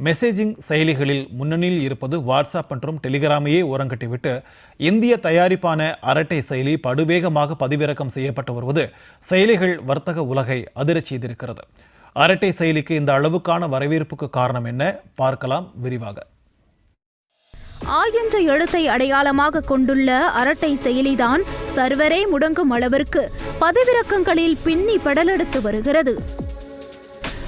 Messaging செயலிகளில் முன்னணியில் இருப்பது வாட்ஸ்அப் மற்றும் டெலிகிராமையே ஓரங்கட்டிவிட்டு இந்திய தயாரிப்பான அரட்டை செயலி படுவேகமாக பதிவிறக்கம் செய்யப்பட்டு வருவது செயலிகள் வர்த்தக உலகை அதிரச் செய்திருக்கிறது. அரட்டை செயலிக்கு இந்த அளவுக்கான வரவேற்புக்கு காரணம் என்ன? பார்க்கலாம் விரிவாக. ஆ என்ற எழுத்தை அடையாளமாக கொண்டுள்ள அரட்டை செயலிதான் சர்வரே முடங்கும் அளவிற்கு பதிவிறக்கங்களில் பின்னி பெடலெடுத்து வருகிறது.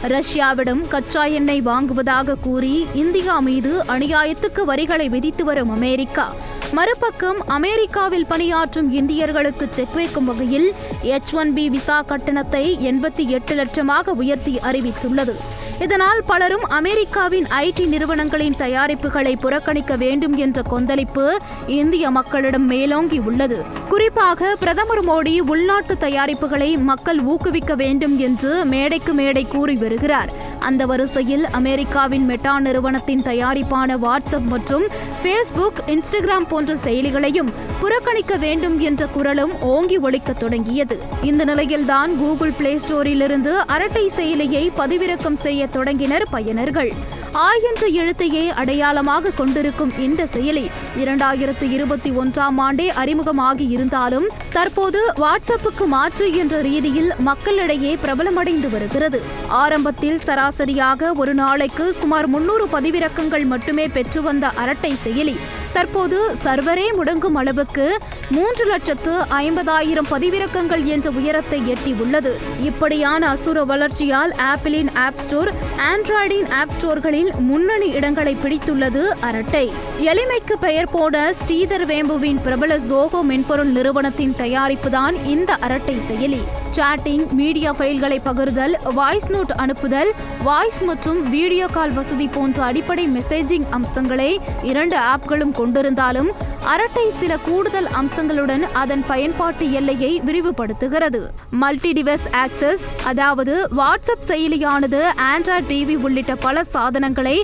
ரஷ்யாவிடம் கச்சா எண்ணெய் வாங்குவதாக கூறி இந்தியா மீது அநியாயத்துக்கு வரிகளை விதித்து வரும் அமெரிக்கா. மறுபக்கம் அமெரிக்காவில் பணியாற்றும் இந்தியர்களுக்கு செக் வைக்கும் வகையில் எச் ஒன் பி விசா கட்டணத்தை எண்பத்தி எட்டு லட்சமாக உயர்த்தி அறிவித்துள்ளது. இதனால் பலரும் அமெரிக்காவின் ஐடி நிறுவனங்களின் தயாரிப்புகளை புறக்கணிக்க வேண்டும் என்ற கொந்தளிப்பு இந்திய மக்களிடம் மேலோங்கி உள்ளது. குறிப்பாக பிரதமர் மோடி உள்நாட்டு தயாரிப்புகளை மக்கள் ஊக்குவிக்க வேண்டும் என்று மேடைக்கு மேடை கூறி வருகிறார். அந்த வரிசையில் அமெரிக்காவின் மெட்டா நிறுவனத்தின் தயாரிப்பான வாட்ஸ்அப் மற்றும் ஃபேஸ்புக் இன்ஸ்டாகிராம் போன்ற செயலிகளையும் புறக்கணிக்க வேண்டும் என்ற குரலும் ஓங்கி ஒழிக்க தொடங்கியது. இந்த நிலையில்தான் கூகுள் பிளே ஸ்டோரிலிருந்து அரட்டை செயலியை பதிவிறக்கம் செய்ய தொடங்கினர் பயனர்கள். ஆ என்ற எழுத்தையே அடையாளமாக கொண்டிருக்கும் இந்த செயலி இரண்டாயிரத்து இருபத்தி ஒன்றாம் ஆண்டே அறிமுகமாகி இருந்தாலும் தற்போது வாட்ஸ்அப்புக்கு மாற்று என்ற ரீதியில் மக்களிடையே பிரபலமடைந்து வருகிறது. ஆரம்பத்தில் சராசரியாக ஒரு நாளைக்கு சுமார் முன்னூறு பதிவிறக்கங்கள் மட்டுமே பெற்று வந்த அரட்டை செயலி தற்போது சர்வரே முடங்கும் அளவுக்கு மூன்று லட்சத்து ஐம்பதாயிரம் பதிவிறக்கங்கள் என்ற உயரத்தை எட்டியுள்ளது இப்படியான அசுர வளர்ச்சியால் ஆப்பிளின் ஆப் ஸ்டோர் ஆண்ட்ராய்டின் ஆப் ஸ்டோர்களில் முன்னணி இடங்களை பிடித்துள்ளது அரட்டை. எளிமைக்கு பெயர் போட ஸ்ரீதர் வேம்புவின் பிரபல ஜோகோ மென்பொருள் நிறுவனத்தின் தயாரிப்புதான் இந்த அரட்டை செயலி. சாட்டிங் மீடியா ஃபைல்களை பகிர்தல் வாய்ஸ் நோட் அனுப்புதல் வாய்ஸ் மற்றும் வீடியோ கால் வசதி போன்ற அடிப்படை மெசேஜிங் அம்சங்களை இரண்டு ஆப்களும் கொண்டிருந்தாலும் அரட்டை சில கூடுதல் அம்சங்களுடன் அதன் பயன்பாட்டு எல்லையை விரிவுபடுத்துகிறது. மல்டி டிவைஸ் ஆக்சஸ் அதாவது வாட்ஸ்அப் செயலியானது ஆண்ட்ராய்ட் டிவி உள்ளிட்ட பல சாதனங்களை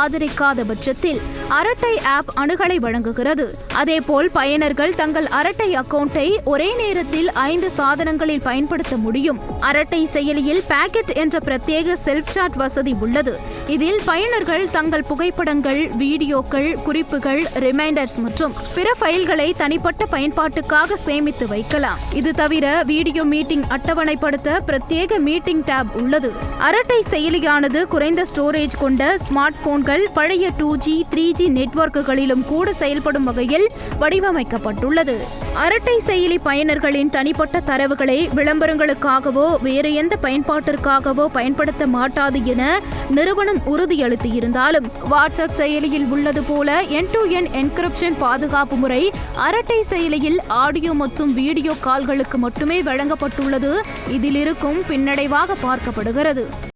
ஆதரிக்காத பட்சத்தில் அரட்டை ஆப் அணுகலை வழங்குகிறது. அதேபோல் பயனர்கள் தங்கள் அரட்டை அக்கவுண்டை ஒரே நேரத்தில் ஐந்து சாதனங்களில் பயன்படுத்த முடியும். அரட்டை செயலியில் பாக்கெட் என்ற பிரத்யேக செல்ஃப் சாட் வசதி உள்ளது. இதில் பயனர்கள் தங்கள் புகைப்படங்கள் வீடியோக்கள் குறிப்புகள் ரிமைண்டர்ஸ் மற்றும் பிற ஃபைல்களை தனிப்பட்ட பயன்பாட்டுக்காக சேமித்து வைக்கலாம். இது தவிர வீடியோ மீட்டிங் அட்டவணைப்படுத்த பிரத்யேக மீட்டிங் டேப் உள்ளது. அரட்டை செயலியானது குறைந்த ஸ்டோரேஜ் கொண்ட ஸ்மார்ட் போன்கள் பழைய டூ ஜி த்ரீ ஜி நெட்வொர்க்குகளிலும் கூட செயல்படும் வகையில் வடிவமைக்கப்பட்டுள்ளது. அரட்டை செயலி பயனர்களின் தனிப்பட்ட தரவுகளை விளம்பரங்களுக்காகவோ வேறு எந்த பயன்பாட்டிற்காகவோ பயன்படுத்த மாட்டாது என நிறுவனம் உறுதியளித்திருந்தாலும் வாட்ஸ்அப் செயலியில் உள்ளது போல என் டு என் என்கிரிப்ஷன் பாதுகாப்பு முறை அரட்டை செயலியில் ஆடியோ மற்றும் வீடியோ கால்களுக்கு மட்டுமே வழங்கப்பட்டுள்ளது. இதில் இருக்கும் பின்னடைவாக பார்க்கப்படுகிறது.